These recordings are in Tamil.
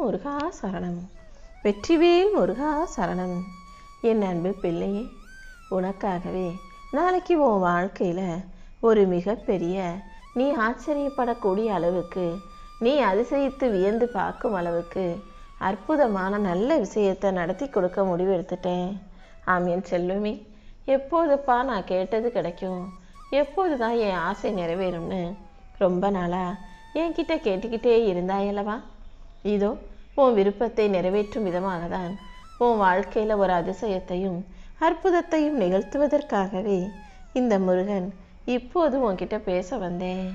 முருகா சரணம். வெற்றிவேல் முருகா சரணம். என் அன்பு பிள்ளையே உனக்காகவே நாளைக்கு உன் வாழ்க்கையில் ஒரு மிகப்பெரிய நீ ஆச்சரியப்படக்கூடிய அளவுக்கு நீ அதிசயித்து வியந்து பார்க்கும் அளவுக்கு அற்புதமான நல்ல விஷயத்தை நடத்தி கொடுக்க முடிவெடுத்துட்டேன். ஆம் என் செல்வமே. எப்போதுப்பா நான் கேட்டது கிடைக்கும். எப்போது தான் என் ஆசை நிறைவேறும்னு ரொம்ப நாளா என்கிட்ட கேட்டுக்கிட்டே இருந்தாயல்லவா? இதோ உன் விருப்பத்தை நிறைவேற்றும் விதமாக தான் உன் வாழ்க்கையில் ஒரு அதிசயத்தையும் அற்புதத்தையும் நிகழ்த்துவதற்காகவே இந்த முருகன் இப்போது உன்கிட்ட பேச வந்தேன்.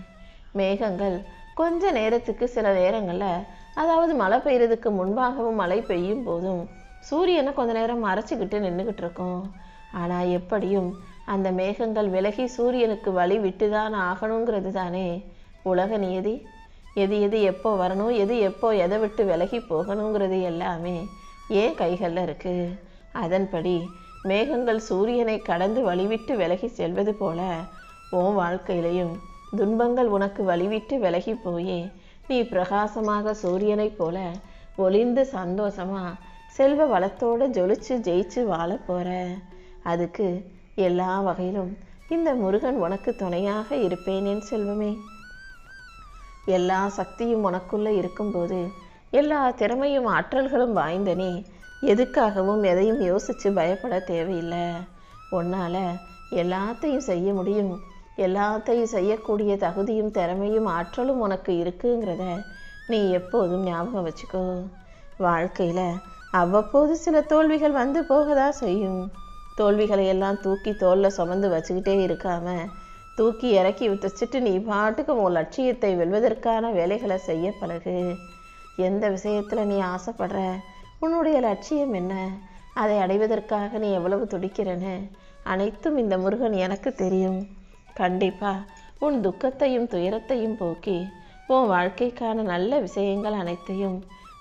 மேகங்கள் கொஞ்ச நேரத்துக்கு சில நேரங்களில் அதாவது மழை பெய்யறதுக்கு முன்பாகவும் மழை பெய்யும் போதும் சூரியனை கொஞ்ச நேரம் மறைச்சிக்கிட்டு நின்றுக்கிட்டு இருக்கும் ஆனால் எப்படியும் அந்த மேகங்கள் விலகி சூரியனுக்கு வழி விட்டு தான் ஆகணுங்கிறது தானே உலக நியதி. எது எது எப்போ வரணும் எது எப்போ எதை விட்டு விலகி போகணுங்கிறது எல்லாமே ஏன் கைகளில் இருக்குது அதன்படி மேகங்கள் சூரியனை கடந்து வழிவிட்டு விலகி செல்வது போல உன் வாழ்க்கையிலையும் துன்பங்கள் உனக்கு வழிவிட்டு விலகி போய். நீ பிரகாசமாக சூரியனைப் போல ஒளிந்து சந்தோஷமா செல்வ வளத்தோட ஜொலிச்சு ஜெயிச்சு வாழ போற. அதுக்கு எல்லா வகையிலும் இந்த முருகன் உனக்கு துணையாக இருப்பேனேன் செல்வமே. எல்லா சக்தியும் உனக்குள்ளே இருக்கும்போது எல்லா திறமையும் ஆற்றல்களும் வாய்ந்த நீ எதுக்காகவும் எதையும் யோசித்து பயப்பட தேவையில்லை. உன்னால் எல்லாத்தையும் செய்ய முடியும். எல்லாத்தையும் செய்யக்கூடிய தகுதியும் திறமையும் ஆற்றலும் உனக்கு இருக்குங்கிறத நீ எப்போதும் ஞாபகம் வச்சுக்கோ. வாழ்க்கையில் அவ்வப்போது சில தோல்விகள் வந்து போகதா செய்யும். தோல்விகளை எல்லாம் தூக்கி தோளில் சுமந்து வச்சுக்கிட்டே இருக்காமல் தூக்கி இறக்கி வச்சுட்டு நீ பாட்டுக்கு உன் லட்சியத்தை வெல்வதற்கான வேலைகளை செய்ய பழகு. எந்த விஷயத்தில் நீ ஆசைப்படுற? உன்னுடைய லட்சியம் என்ன? அதை அடைவதற்காக நீ எவ்வளவு துடிக்கிறன்னு? அனைத்தும் இந்த முருகன் எனக்கு தெரியும். கண்டிப்பா உன் துக்கத்தையும் துயரத்தையும் போக்கி உன் வாழ்க்கைக்கான நல்ல விஷயங்கள் அனைத்தையும்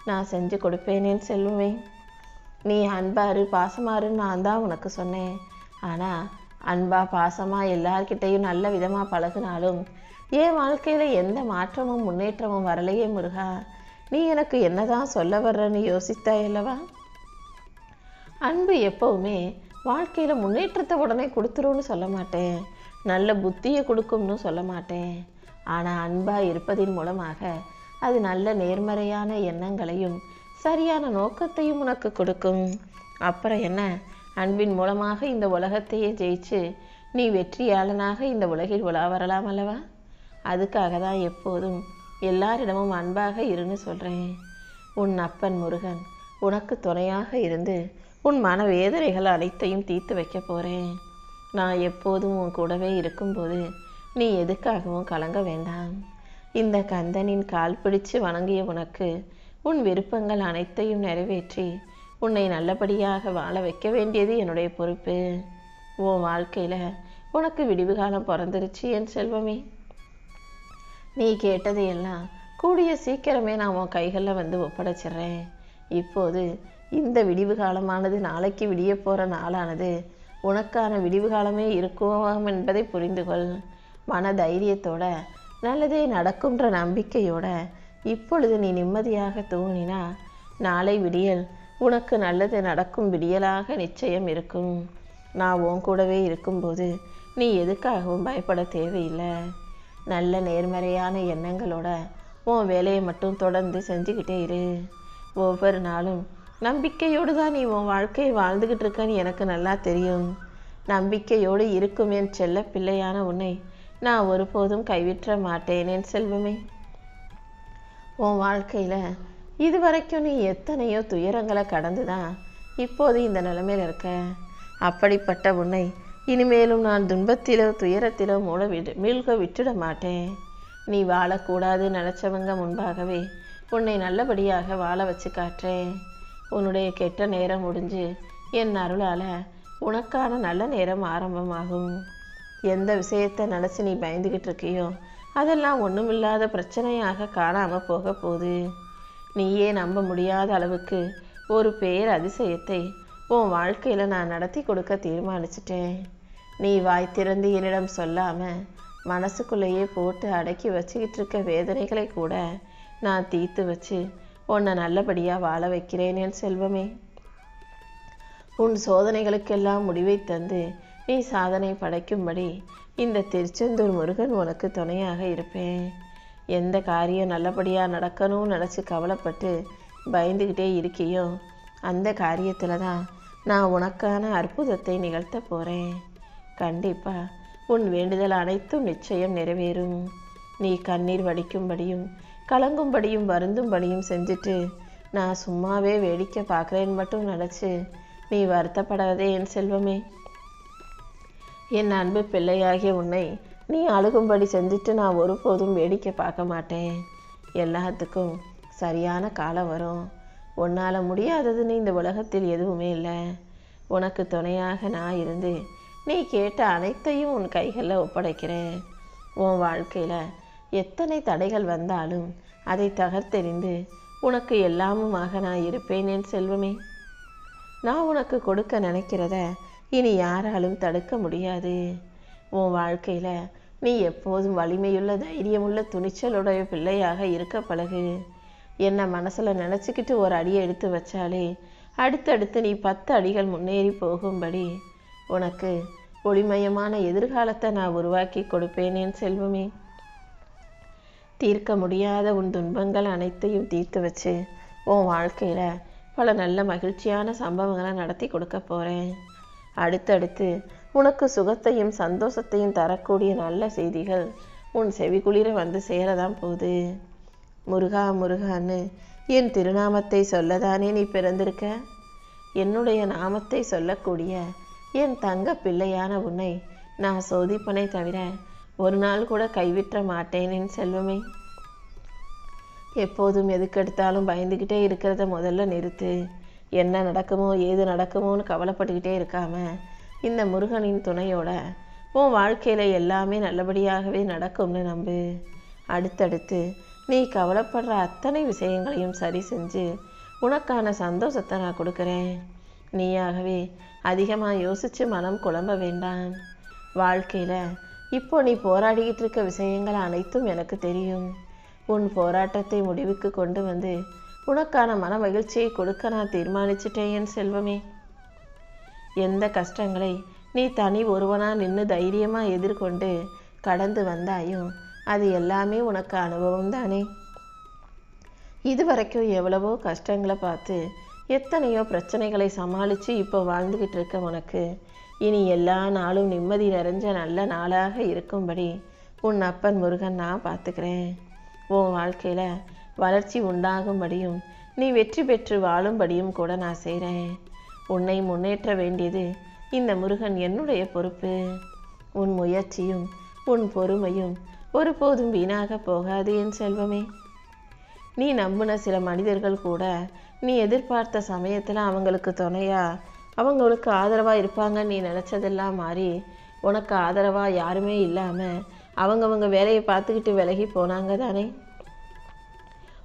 நான் செஞ்சு கொடுப்பேனேன்னு செல்லுவேன் நீ அன்பாரு பாசமாருன்னு நான் தான் உனக்கு சொன்னேன். ஆனால் அன்பா பாசமாக எல்லார்கிட்டையும் நல்ல விதமாக பழகுனாலும் என் வாழ்க்கையில் எந்த மாற்றமும் முன்னேற்றமும் வரலையே முருகா? நீ எனக்கு என்னதான் சொல்ல வர்றன்னு யோசித்தாய் அல்லவா? அன்பு எப்பவுமே வாழ்க்கையில் முன்னேற்றத்தை உடனே கொடுத்துருன்னு சொல்ல மாட்டேன். நல்ல புத்தியை கொடுக்கும்னு சொல்ல மாட்டேன். ஆனால் அன்பாக இருப்பதின் மூலமாக அது நல்ல நேர்மறையான எண்ணங்களையும் சரியான நோக்கத்தையும் உனக்கு கொடுக்கும். அப்புறம் என்ன? அன்பின் மூலமாக இந்த உலகத்தையே ஜெயிச்சு நீ வெற்றியாளனாக இந்த உலகில் உலா வரலாம் அல்லவா? அதுக்காக தான் எப்போதும் எல்லாரிடமும் அன்பாக இருன்னு சொல்கிறேன் உன் அப்பன் முருகன் உனக்கு துணையாக இருந்து உன் மன வேதனைகள் அனைத்தையும் தீர்த்து வைக்க போகிறேன் நான் எப்போதும் உன் கூடவே இருக்கும்போது நீ எதுக்காகவும் கலங்க வேண்டாம். இந்த கந்தனின் கால் பிடிச்சு வணங்கிய உனக்கு உன் விருப்பங்கள் அனைத்தையும் நிறைவேற்றி உன்னை நல்லபடியாக வாழ வைக்க வேண்டியது என்னுடைய பொறுப்பு. உன் வாழ்க்கையில் உனக்கு விடிவு காலம் பிறந்துருச்சு என் செல்வமே. நீ கேட்டது எல்லாம் கூடிய சீக்கிரமே நான் உன் கைகளில் வந்து ஒப்படைச்சிடுறேன். இப்போது இந்த விடிவு காலமானது நாளைக்கு விடிய போகிற நாளானது. உனக்கான விடிவு காலமே இருக்கும் என்பதை புரிந்து கொள் மன தைரியத்தோட நல்லதே நடக்கும்ன்ற நம்பிக்கையோட இப்பொழுது நீ நிம்மதியாக தூங்கினா நாளை விடியல் உனக்கு நல்லது நடக்கும் விடியலாக நிச்சயம் இருக்கும். நான் உன் கூடவே இருக்கும்போது நீ எதுக்காகவும் பயப்பட தேவையில்லை. நல்ல நேர்மறையான எண்ணங்களோட உன் வேலையை மட்டும் தொடர்ந்து செஞ்சுக்கிட்டே இரு. ஒவ்வொரு நாளும் நம்பிக்கையோடு தான் நீ உன் வாழ்க்கையை வாழ்ந்துக்கிட்டு இருக்கன்னு எனக்கு நல்லா தெரியும். நம்பிக்கையோடு இருக்கும் என் செல்ல பிள்ளையான உன்னை நான் ஒருபோதும் கைவிற்ற மாட்டேன் என் செல்வமே. உன் வாழ்க்கையில் இது வரைக்கும் நீ எத்தனையோ துயரங்களை கடந்து தான் இப்போது இந்த நிலைமையில் இருக்க? அப்படிப்பட்ட உன்னை இனிமேலும் நான் துன்பத்திலோ துயரத்திலோ மூல விடு மீள்க விட்டுட மாட்டேன். நீ வாழக்கூடாது நினச்சவங்க முன்பாகவே உன்னை நல்லபடியாக வாழ வச்சு காட்டுறேன் உன்னுடைய கெட்ட நேரம் முடிஞ்சு என் அருளால் உனக்கான நல்ல நேரம் ஆரம்பமாகும். எந்த விஷயத்தை நினச்சி நீ பயந்துக்கிட்டு இருக்கியோ அதெல்லாம் ஒன்றுமில்லாத பிரச்சனையாக காணாமல் போக போகுது. நீயே நம்ப முடியாத அளவுக்கு ஒரு பேர் அதிசயத்தை உன் வாழ்க்கையில் நான் நடத்தி கொடுக்க தீர்மானிச்சிட்டேன். நீ வாய் திறந்து என்னிடம் சொல்லாமல் மனசுக்குள்ளேயே போட்டு அடக்கி வச்சுக்கிட்டு இருக்க வேதனைகளை கூட நான் தீர்த்து வச்சு உன்னை நல்லபடியாக வாழ வைக்கிறேன் என் செல்வமே. உன் சோதனைகளுக்கெல்லாம் முடிவை தந்து நீ சாதனை படைக்கும்படி இந்த திருச்செந்தூர் முருகன் உனக்கு துணையாக இருப்பேன். எந்த காரியம் நல்லபடியாக நடக்கணும்னு நினச்சி கவலைப்பட்டு பயந்துக்கிட்டே இருக்கியோ அந்த காரியத்தில் தான் நான் உனக்கான அற்புதத்தை நிகழ்த்த போகிறேன் கண்டிப்பாக உன் வேண்டுதல் அனைத்தும் நிச்சயம் நிறைவேறும். நீ கண்ணீர் வடிக்கும்படியும் கலங்கும்படியும் வருந்தும்படியும் செஞ்சுட்டு நான் சும்மாவே வேடிக்கை பார்க்குறேன்னு மட்டும் நினச்சி நீ வருத்தப்படாதே என் செல்வமே. என் அன்பு பிள்ளையாகிய உன்னை நீ அழுகும்படி செஞ்சுட்டு நான் ஒருபோதும் வேடிக்கை பார்க்க மாட்டேன். எல்லாத்துக்கும் சரியான காலம் வரும். உன்னால் முடியாததுன்னு இந்த உலகத்தில் எதுவுமே இல்லை. உனக்கு துணையாக நான் இருந்து நீ கேட்ட அனைத்தையும் உன் கைகளில் ஒப்படைக்கிறேன். உன் வாழ்க்கையில் எத்தனை தடைகள் வந்தாலும் அதை தகர்த்தெறிந்து உனக்கு எல்லாமுமாக நான் இருப்பேன் என் செல்வமே. நான் உனக்கு கொடுக்க நினைக்கிறத இனி யாராலும் தடுக்க முடியாது. உன் வாழ்க்கையில் நீ எப்போதும் வலிமையுள்ள தைரியமுள்ள துணிச்சலுடைய பிள்ளையாக இருக்க பழகு. என்னை மனசில் நினச்சிக்கிட்டு ஒரு அடியை எடுத்து வச்சாலே அடுத்தடுத்து நீ பத்து அடிகள் முன்னேறி போகும்படி. உனக்கு ஒளிமயமான எதிர்காலத்தை நான் உருவாக்கி கொடுப்பேனேன் செல்வமே. தீர்க்க முடியாத உன் துன்பங்கள் அனைத்தையும் தீர்த்து வச்சு உன் வாழ்க்கையில் பல நல்ல மகிழ்ச்சியான சம்பவங்களை நடத்தி கொடுக்க போகிறேன் அடுத்தடுத்து உனக்கு சுகத்தையும் சந்தோஷத்தையும் தரக்கூடிய நல்ல செய்திகள் உன் செவிக்குளிர வந்து சேரதான் போகுது. முருகா முருகான்னு என் திருநாமத்தை சொல்லதானே நீ பிறந்திருக்க? என்னுடைய நாமத்தை சொல்லக்கூடிய என் தங்க பிள்ளையான உன்னை நான் சோதிப்பனை தவிர ஒரு நாள் கூட கைவிட்ட மாட்டேன் என் செல்வமே. எப்போதும் எதுக்கெடுத்தாலும் பயந்துக்கிட்டே இருக்கிறத முதல்ல நிறுத்து. என்ன நடக்குமோ ஏது நடக்குமோன்னு கவலைப்பட்டுக்கிட்டே இருக்காமல் இந்த முருகனின் துணையோட உன் வாழ்க்கையில் எல்லாமே நல்லபடியாகவே நடக்கும்னு நம்பு. அடுத்தடுத்து நீ கவலைப்படுற அத்தனை விஷயங்களையும் சரி செஞ்சு உனக்கான சந்தோஷத்தை நான் கொடுக்குறேன். நீயாகவே அதிகமாக யோசித்து மனம் குழம்ப வேண்டாம். வாழ்க்கையில் இப்போ நீ போராடிக்கிட்டு இருக்க விஷயங்கள் அனைத்தும் எனக்கு தெரியும். உன் போராட்டத்தை முடிவுக்கு கொண்டு வந்து உனக்கான மன மகிழ்ச்சியை கொடுக்க நான் தீர்மானிச்சிட்டேன் என் செல்வமே. எந்த கஷ்டங்களை நீ தனி ஒருவனாக நின்று தைரியமாக எதிர்கொண்டு கடந்து வந்தாயும் அது எல்லாமே உனக்கு அனுபவம் தானே. இதுவரைக்கும் எவ்வளவோ கஷ்டங்களை பார்த்து எத்தனையோ பிரச்சனைகளை சமாளித்து இப்போ வாழ்ந்துக்கிட்டு இருக்க உனக்கு. இனி எல்லா நாளும் நிம்மதி நிறைஞ்ச நல்ல நாளாக இருக்கும்படி உன் அப்பன் முருகன் நான் பார்த்துக்கிறேன். உன் வாழ்க்கையில் வளர்ச்சி உண்டாகும்படியும் நீ வெற்றி பெற்று வாழும்படியும் கூட நான் செய்கிறேன் உன்னை முன்னேற்ற வேண்டியது இந்த முருகன் என்னுடைய பொறுப்பு. உன் முயற்சியும் உன் பொறுமையும் ஒருபோதும் வீணாக போகாது என் செல்வமே. நீ நம்பின சில மனிதர்கள் கூட நீ எதிர்பார்த்த சமயத்தில் அவங்களுக்கு துணையா அவங்களுக்கு ஆதரவாக இருப்பாங்கன்னு நீ நினச்சதெல்லாம் மாறி உனக்கு ஆதரவாக யாருமே இல்லாமல் அவங்கவங்க வேலையை பார்த்துக்கிட்டு விலகி போனாங்க தானே?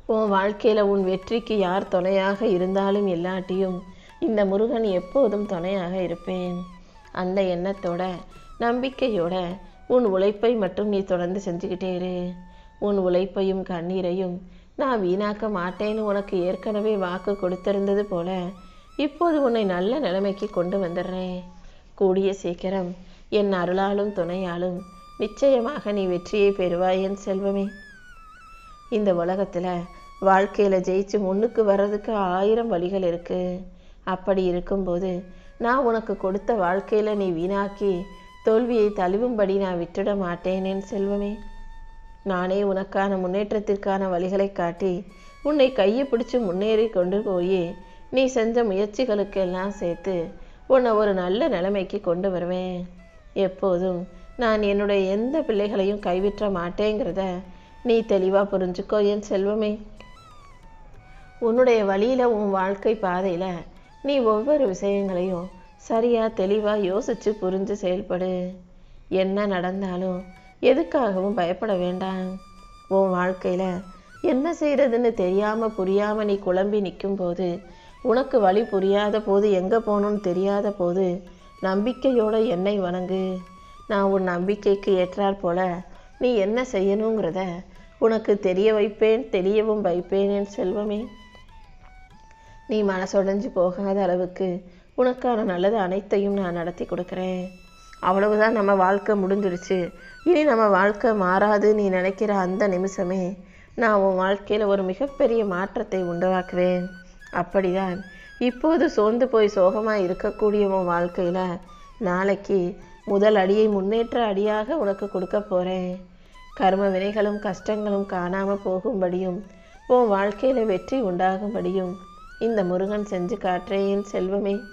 உன் வாழ்க்கையில் உன் வெற்றிக்கு யார் துணையாக இருந்தாலும் இல்லாட்டியும் இந்த முருகன் எப்போதும் துணையாக இருப்பேன். அந்த எண்ணத்தோட நம்பிக்கையோட உன் உழைப்பை மட்டும் நீ தொடர்ந்து செஞ்சுக்கிட்டே இரு. உன் உழைப்பையும் கண்ணீரையும் நான் வீணாக்க மாட்டேன்னு உனக்கு ஏற்கனவே வாக்கு கொடுத்திருந்தது போல இப்போது உன்னை நல்ல நிலைமைக்கு கொண்டு வந்துடுறேன். கூடிய சீக்கிரம் என் அருளாலும் துணையாலும் நிச்சயமாக நீ வெற்றியை பெறுவாய் என் செல்வமே. இந்த உலகத்தில் வாழ்க்கையில் ஜெயிச்சு முன்னுக்கு வர்றதுக்கு ஆயிரம் வழிகள் இருக்குது அப்படி இருக்கும்போது நான் உனக்கு கொடுத்த வாழ்க்கையில் நீ வீணாக்கி தோல்வியை தழுவும்படி நான் விட்டுட மாட்டேனேன் செல்வமே. நானே உனக்கான முன்னேற்றத்திற்கான வழிகளை காட்டி உன்னை கையை பிடிச்சு முன்னேறி கொண்டு போய் நீ செஞ்ச முயற்சிகளுக்கெல்லாம் சேர்த்து உன்னை ஒரு நல்ல நிலைமைக்கு கொண்டு வருவேன். எப்போதும் நான் என்னுடைய எந்த பிள்ளைகளையும் கைவிட்ட மாட்டேங்கிறத நீ தெளிவாக புரிஞ்சுக்கோ என் செல்வமே. உன்னுடைய வழியில் உன் வாழ்க்கை பாதையில் நீ ஒவ்வொரு விஷயங்களையும் சரியாக தெளிவாக யோசித்து புரிஞ்சு செயல்படு. என்ன நடந்தாலும் எதுக்காகவும் பயப்பட வேண்டாம். உன் வாழ்க்கையில் என்ன செய்கிறதுன்னு தெரியாமல் புரியாமல் நீ குழம்பி நிற்கும் போது உனக்கு வழி புரியாத போது எங்கே போகணும்னு தெரியாத போது நம்பிக்கையோடு என்னை வணங்கு. நான் உன் நம்பிக்கைக்கு ஏற்றாற் போல நீ என்ன செய்யணுங்கிறத உனக்கு தெரிய வைப்பேன் தெரியவும் வைப்பேன் என் செல்வமே. நீ மனசுடைஞ்சு போகாத அளவுக்கு உனக்கான நல்லது அனைத்தையும் நான் நடத்தி கொடுக்குறேன். அவ்வளவுதான் நம்ம வாழ்க்கை முடிஞ்சிருச்சு. இனி நம்ம வாழ்க்கை மாறாது நீ நினைக்கிற அந்த நிமிஷமே நான் உன் வாழ்க்கையில் ஒரு மிகப்பெரிய மாற்றத்தை உண்டாக்குவேன். அப்படிதான் இப்போது சோர்ந்து போய் சோகமாக இருக்கக்கூடிய உன் வாழ்க்கையில் நாளைக்கு முதல் அடியை முன்னேற்ற அடியாக உனக்கு கொடுக்க போகிறேன் கர்ம வினைகளும் கஷ்டங்களும் காணாமல் போகும்படியும் உன் வாழ்க்கையில் வெற்றி உண்டாகும்படியும் இந்த முருகன் செஞ்சு காட்டுறேன் செல்வமே.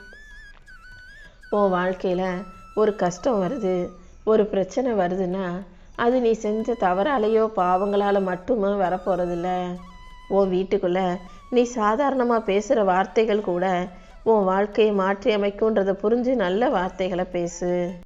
உன் வாழ்க்கையில் ஒரு கஷ்டம் வருது ஒரு பிரச்சனை வருதுன்னா அது நீ செஞ்ச தவறாலேயோ பாவங்களால் மட்டுமே வரப்போகிறதில்ல உன் வீட்டுக்குள்ளே நீ சாதாரணமாக பேசுகிற வார்த்தைகள் கூட உன் வாழ்க்கையை மாற்றி அமைக்கும்ன்றதை புரிஞ்சு நல்ல வார்த்தைகளை பேசு.